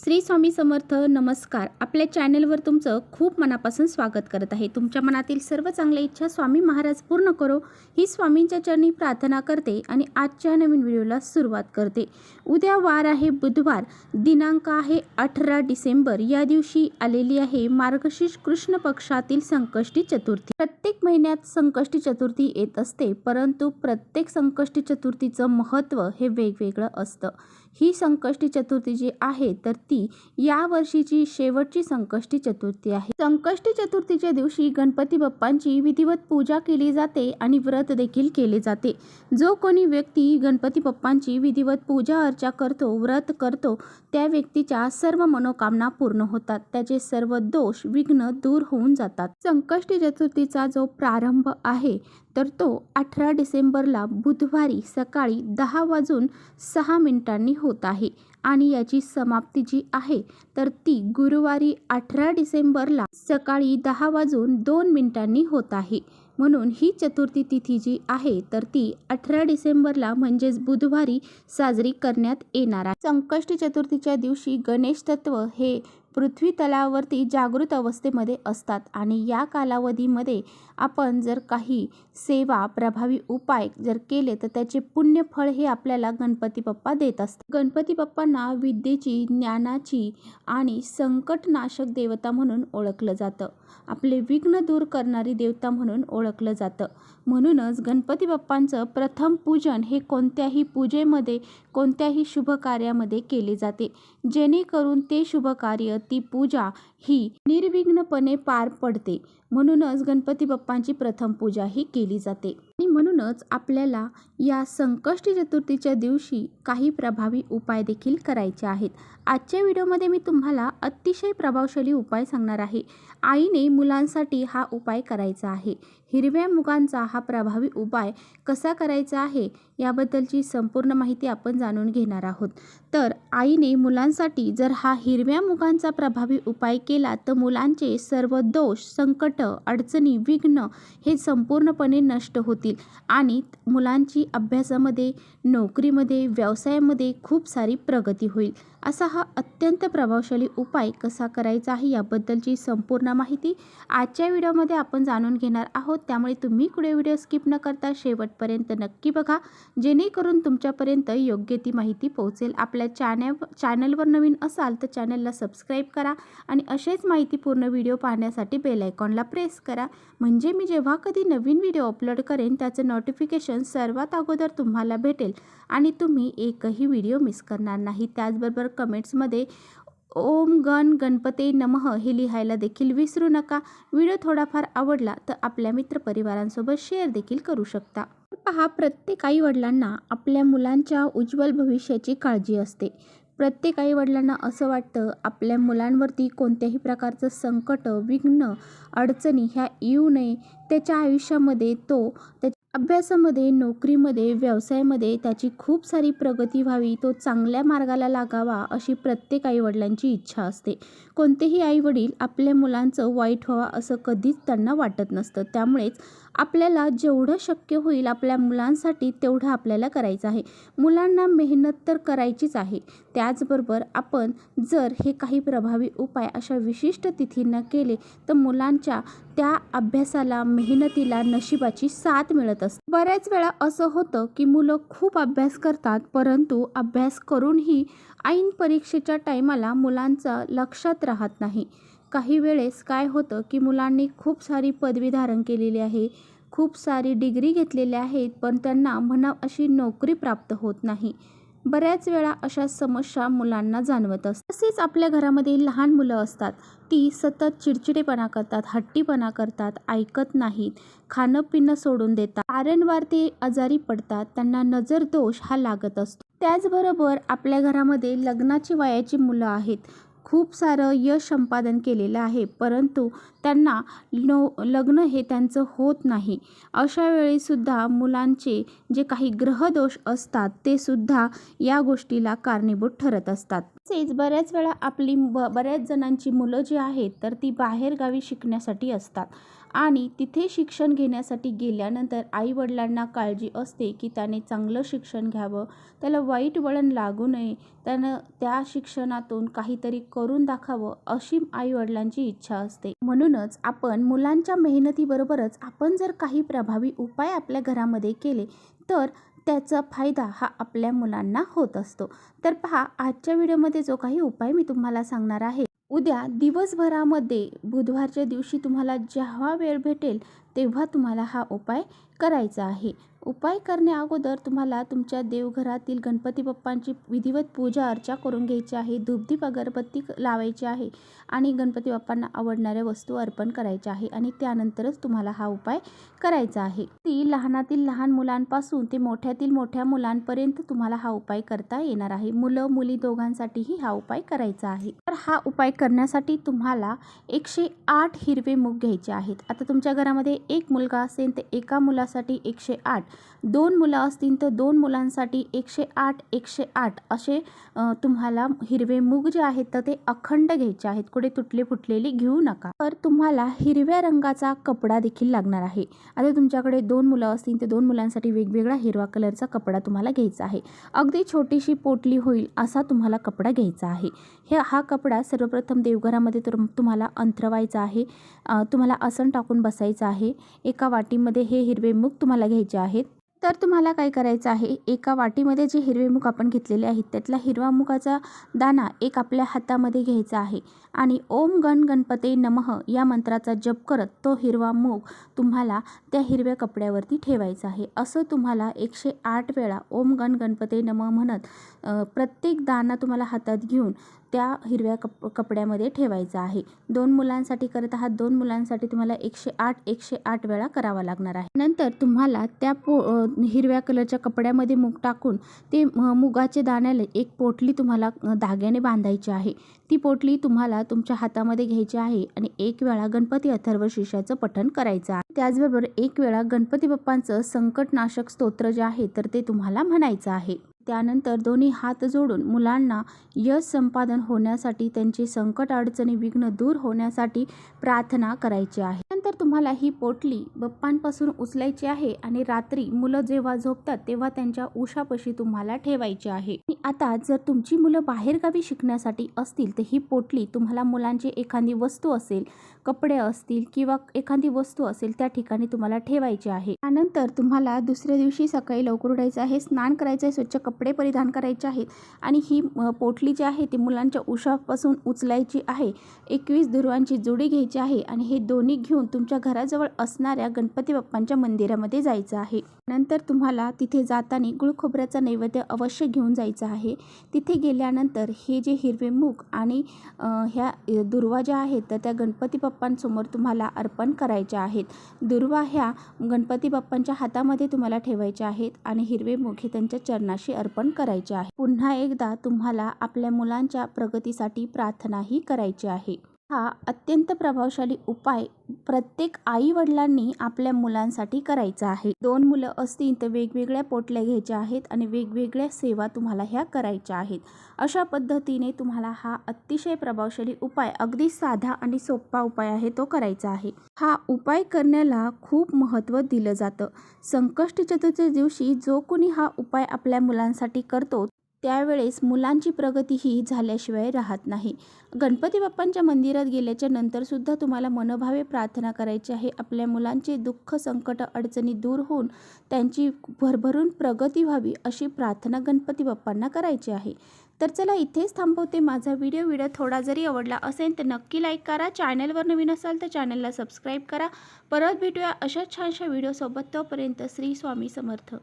श्री स्वामी समर्थ नमस्कार. आपल्या चॅनलवर तुमचं खूप मनापासून स्वागत करत आहे. तुमच्या मनातील सर्व चांगल्या इच्छा स्वामी महाराज पूर्ण करो. ही स्वामींच्या चरणी प्रार्थना करते आणि आजच्या नवीन व्हिडिओला सुरुवात करते. उद्या वार आहे बुधवार. दिनांक आहे अठरा डिसेंबर. या दिवशी आलेली आहे मार्गशीर्ष कृष्ण पक्षातील संकष्टी चतुर्थी. प्रत्येक महिन्यात संकष्टी चतुर्थी येत असते परंतु प्रत्येक संकष्टी चतुर्थीचं महत्त्व हे वेगवेगळं असतं. ही संकष्टी चतुर्थी जी आहे तर ती या वर्षीची शेवटची संकष्टी चतुर्थी आहे. संकष्टी चतुर्थीच्या दिवशी गणपती बाप्पांची विधिवत पूजा केली जाते आणि व्रत देखील केले जाते. जो कोणी व्यक्ती गणपती बाप्पांची विधिवत पूजा अर्चा करतो व्रत करतो त्या व्यक्तीच्या सर्व मनोकामना पूर्ण होतात. त्याचे सर्व दोष विघ्न दूर होऊन जातात. संकष्टी चतुर्थीचा जो प्रारंभ आहे तर तो अठरा डिसेंबरला बुधवारी सकाळी दहा वाजून सहा मिनिटांनी होत आहे. आणि याची समाप्ती जी आहे तर ती गुरुवारी अठरा डिसेंबरला सकाळी दहा वाजून दोन मिनिटांनी होत आहे. म्हणून ही चतुर्थी तिथी जी आहे तर ती अठरा डिसेंबरला म्हणजेच बुधवारी साजरी करण्यात येणार आहे. संकष्टी चतुर्थीच्या दिवशी गणेश तत्व हे पृथ्वी तलावरती जागृत अवस्थेमध्ये असतात आणि या कालावधीमध्ये आपण जर काही सेवा प्रभावी उपाय जर केले तर त्याचे पुण्यफळ हे आपल्याला गणपती बाप्पा देत असतात. गणपती बाप्पांना विद्येची ज्ञानाची आणि संकटनाशक देवता म्हणून ओळखलं जातं. आपले विघ्न दूर करणारी देवता म्हणून ओळखलं जातं. म्हणूनच गणपती बाप्पांचं प्रथम पूजन हे कोणत्याही पूजेमध्ये कोणत्याही शुभ कार्यामध्ये केले जाते. जेणेकरून ते शुभ कार्य ती पूजा ही निर्विघ्नपणे पार पडते. म्हणूनच गणपती बाप्पांची प्रथम पूजा ही केली जाते. आणि म्हणूनच आपल्याला या संकष्टी चतुर्थीच्या दिवशी काही प्रभावी उपाय देखील करायचे आहेत. आजच्या व्हिडिओमध्ये मी तुम्हाला अतिशय प्रभावशाली उपाय सांगणार आहे. आईने मुलांसाठी हा उपाय करायचा आहे. हिरव्या मुगांचा हा प्रभावी उपाय कसा करायचा आहे याबद्दलची संपूर्ण माहिती आपण जाणून घेणार आहोत. तर आईने मुलांसाठी जर हा हिरव्या मुगांचा प्रभावी उपाय केला तर मुलांचे सर्व दोष संकट अडचणी विघ्न हे संपूर्णपणे नष्ट होतील. आणि मुलांची अभ्यासामध्ये नोकरीमध्ये व्यवसायामध्ये खूप सारी प्रगती होईल. असा हा अत्यंत प्रभावशाली उपाय कसा करायचा आहे याबद्दलची संपूर्ण माहिती आजच्या व्हिडिओमध्ये आपण जाणून घेणार आहोत. त्यामुळे तुम्ही कुठे व्हिडिओ स्किप न करता शेवटपर्यंत नक्की बघा. जेणेकरून तुमच्यापर्यंत योग्य ती माहिती पोहोचेल. आपल्या चॅनल चॅनलवर नवीन असाल तर चॅनलला सबस्क्राईब करा आणि असेच माहितीपूर्ण व्हिडिओ पाहण्यासाठी बेल आयकॉनला प्रेस करा. म्हणजे मी जेव्हा कधी नवीन व्हिडिओ अपलोड करेन त्याचं नोटिफिकेशन सर्वात अगोदर तुम्हाला भेटेल आणि तुम्ही एकही व्हिडिओ मिस करणार नाही. त्याचबरोबर कमेंट्समध्ये ओम गण गणपते नमः हे लिहायला देखील विसरू नका. व्हिडिओ थोडाफार आवडला तर आपल्या मित्रपरिवारांसोबत शेअर देखील करू शकता. पहा प्रत्येक आई वडिलांना आपल्या मुलांच्या उज्ज्वल भविष्याची काळजी असते. प्रत्येक आई वडिलांना असं वाटतं आपल्या मुलांवरती कोणत्याही प्रकारचं संकट विघ्न अडचणी ह्या येऊ नये. त्याच्या आयुष्यामध्ये तो त्या अभ्यासामध्ये नोकरीमध्ये व्यवसायामध्ये त्याची खूप सारी प्रगती व्हावी तो चांगल्या मार्गाला लागावा अशी प्रत्येक आईवडिलांची इच्छा असते. कोणतेही आईवडील आपल्या मुलांचं वाईट व्हावं असं कधीच त्यांना वाटत नसतं. त्यामुळेच आपल्याला जेवढं शक्य होईल आपल्या मुलांसाठी तेवढं आपल्याला करायचं आहे. मुलांना मेहनत तर करायचीच आहे. त्याचबरोबर आपण जर हे काही प्रभावी उपाय अशा विशिष्ट तिथींना केले तर मुलांच्या त्या अभ्यासाला मेहनतीला नशिबाची साथ मिळत असते. बऱ्याच वेळा असं होतं की मुलं खूप अभ्यास करतात परंतु अभ्यास करूनही ऐन परीक्षेच्या टायमाला मुलांचं लक्षात राहत नाही. काही वेळेस काय होतं की मुलांनी खूप सारी पदवी धारण केलेली आहे खूप सारी डिग्री घेतलेल्या आहेत पण त्यांना म्हणा अशी नोकरी प्राप्त होत नाही. बऱ्याच वेळा अशा समस्या मुलांना जाणवत असतात. तसेच आपल्या घरामध्ये लहान मुलं असतात ती सतत चिडचिडेपणा करतात हट्टीपणा करतात ऐकत नाहीत खाणं पिणं सोडून देतात. वारंवार ते आजारी पडतात त्यांना नजर दोष हा लागत असतो. त्याचबरोबर आपल्या घरामध्ये लग्नाची वयाची मुलं आहेत खूप सारं यश संपादन केलेलं आहे परंतु त्यांना नो लग्न हे त्यांचं होत नाही. अशा वेळीसुद्धा मुलांचे जे काही ग्रहदोष असतात ते सुद्धा या गोष्टीला कारणीभूत ठरत असतात. तसेच बऱ्याच वेळा आपली ब बऱ्याच जणांची मुलं जी आहेत तर ती बाहेरगावी शिकण्यासाठी असतात. आणि तिथे शिक्षण घेण्यासाठी गेल्यानंतर आईवडिलांना काळजी असते की त्याने चांगलं शिक्षण घ्यावं. त्याला वाईट वळण लागू नये. त्यानं त्या शिक्षणातून काहीतरी करून दाखावं अशी आईवडिलांची इच्छा असते. म्हणूनच आपण मुलांच्या मेहनतीबरोबरच आपण जर काही प्रभावी उपाय आपल्या घरामध्ये केले तर त्याचा फायदा हा आपल्या मुलांना होत असतो. तर पहा आजच्या व्हिडिओमध्ये जो काही उपाय मी तुम्हाला सांगणार आहे उद्या दिवसभरामध्ये बुधवारच्या दिवशी तुम्हाला जेव्हा वेळ भेटेल तेव्हा तुम्हाला हा उपाय करायचा आहे. उपाय करण्याअगोदर तुम्हाला तुमच्या देवघरातील गणपती बाप्पांची विधिवत पूजा अर्चा करून घ्यायची आहे. धूपदीप अगरबत्ती लावायची आहे आणि गणपती बाप्पांना आवडणाऱ्या वस्तू अर्पण करायच्या आहे आणि त्यानंतरच तुम्हाला हा उपाय करायचा आहे. ती लहानातील लहान मुलांपासून ते मोठ्यातील मोठ्या मुलांपर्यंत तुम्हाला हा उपाय करता येणार आहे. मुलं मुली दोघांसाठीही हा उपाय करायचा आहे. तर हा उपाय करण्यासाठी तुम्हाला एकशे आठ हिरवे मूग घ्यायचे आहेत. आता तुमच्या घरामध्ये एक मुलगा असेल तर एका मुलासाठी एकशे आठ. दोन मुलं असतील तर दोन मुलांसाठी एकशे आठ एकशे आठ असे तुम्हाला हिरवे मूग जे आहेत तर ते अखंड घ्यायचे आहेत. कुठे तुटले फुटलेले घेऊ नका. तर तुम्हाला हिरव्या रंगाचा कपडा देखील लागणार आहे. आता तुमच्याकडे दोन मुलं असतील तर दोन मुलांसाठी वेगवेगळा हिरवा कलरचा कपडा तुम्हाला घ्यायचा आहे. अगदी छोटीशी पोटली होईल असा तुम्हाला कपडा घ्यायचा आहे. हे हा कपडा सर्वप्रथम देवघरामध्ये तुम्हाला अंथरवायचा आहे. तुम्हाला आसन टाकून बसायचं आहे. एका वाटीमध्ये हे हिरवे मूग तुम्हाला घ्यायचे आहेत. तर तुम्हाला काय करायचं आहे? एका वाटीमध्ये जे हिरवे मूग आपण घेतलेले आहेत त्यातला हिरवा मुगाचा दाना एक आपल्या हातामध्ये घ्यायचा आहे. आणि ओम गण गणपते नमः या मंत्राचा जप करत तो हिरवा मूग तुम्हाला त्या हिरव्या कपड्यावरती ठेवायचा आहे. असं तुम्हाला एकशे आठ वेळा ओम गण गणपते नमः म्हणत प्रत्येक दाना तुम्हाला हातात घेऊन त्या हिरव्या कप कपड्यामध्ये ठेवायचा आहे. दोन मुलांसाठी करत आहात दोन मुलांसाठी तुम्हाला एकशे आठ एकशे आठ वेळा करावा लागणार आहे. नंतर तुम्हाला त्या पो हिरव्या कलरच्या कपड्यामध्ये मूग टाकून ते मुगाचे दाण्याला एक पोटली तुम्हाला धाग्याने बांधायची आहे. ती पोटली तुम्हाला तुमच्या हातामध्ये घ्यायची आहे आणि एक वेळा गणपती अथर्व शिष्याचं पठण करायचं आहे. त्याचबरोबर एक वेळा गणपती बाप्पांचं संकटनाशक स्तोत्र जे आहे तर ते तुम्हाला म्हणायचं आहे. त्यानंतर दोन्ही हात जोडून मुलांना यश संपादन होण्यासाठी त्यांची संकट अडचणी विघ्न दूर होण्यासाठी प्रार्थना करायची आहे. नंतर तुम्हाला ही पोटली बप्पांपासून उचलायची आहे आणि रात्री मुलं जेव्हा झोपतात तेव्हा त्यांच्या उशापाशी तुम्हाला ठेवायची आहे. आणि आता जर तुमची मुलं बाहेरगावी शिकण्यासाठी असतील असते ही पोटली तुम्हाला मुलांची एखादी वस्तू असेल कपडे असतील किंवा एखादी वस्तू असेल त्या ठिकाणी तुम्हाला ठेवायची आहे. त्यानंतर तुम्हाला दुसऱ्या दिवशी सकाळी लवकर उठायचं आहे स्नान करायचं आहे स्वच्छ कपडे परिधान करायचे आहेत आणि ही पोटली जी आहे ती मुलांच्या उशापासून उचलायची आहे. एकवीस दुर्वांची जोडी घ्यायची आहे आणि हे दोन्ही घेऊन तुमच्या घराजवळ असणाऱ्या गणपती बाप्पांच्या मंदिरामध्ये जायचं आहे. नंतर तुम्हाला तिथे जाताना गुळ खोबऱ्याचा नैवेद्य अवश्य घेऊन जायचं आहे. तिथे गेल्यानंतर हे जे हिरवे मूग आणि अ, ह्या दुर्वा ज्या आहेत तर त्या गणपती बाप्पांसमोर तुम्हाला अर्पण करायच्या आहेत. दुर्वा ह्या गणपती बाप्पांच्या हातामध्ये तुम्हाला ठेवायच्या आहेत आणि हिरवे मूग त्यांच्या चरणाशी अर्पण करायचे आहे. पुन्हा एकदा तुम्हाला आपल्या मुलांच्या प्रगतीसाठी प्रार्थनाही करायची आहे. हा अत्यंत प्रभावशाली उपाय प्रत्येक आई वडिलांनी आपल्या मुलांसाठी करायचा आहे. दोन मुलं असतील तर वेगवेगळ्या पोटल्या घ्यायच्या आहेत आणि वेगवेगळ्या सेवा तुम्हाला ह्या करायच्या आहेत. अशा पद्धतीने तुम्हाला हा अतिशय प्रभावशाली उपाय अगदी साधा आणि सोपा उपाय आहे तो करायचा आहे. हा उपाय करण्याला खूप महत्त्व दिलं जातं. संकष्टी चतुर्थी दिवशी जो कोणी हा उपाय आपल्या मुलांसाठी करतो त्यावेळेस मुलांची प्रगती ही झाल्याशिवाय राहत नाही. गणपती बाप्पांच्या मंदिरात गेल्याच्या नंतरसुद्धा तुम्हाला मनोभावे प्रार्थना करायची आहे. आपल्या मुलांचे दुःख संकट अडचणी दूर होऊन त्यांची भरभरून प्रगती व्हावी अशी प्रार्थना गणपती बाप्पांना करायची आहे. तर चला इथेच थांबवते माझा व्हिडिओ. व्हिडिओ थोडा जरी आवडला असेल तर नक्की लाईक करा. चॅनलवर नवीन असाल तर चॅनलला सबस्क्राईब करा. परत भेटूया अशाच छानशा व्हिडिओसोबत. तोपर्यंत श्री स्वामी समर्थ.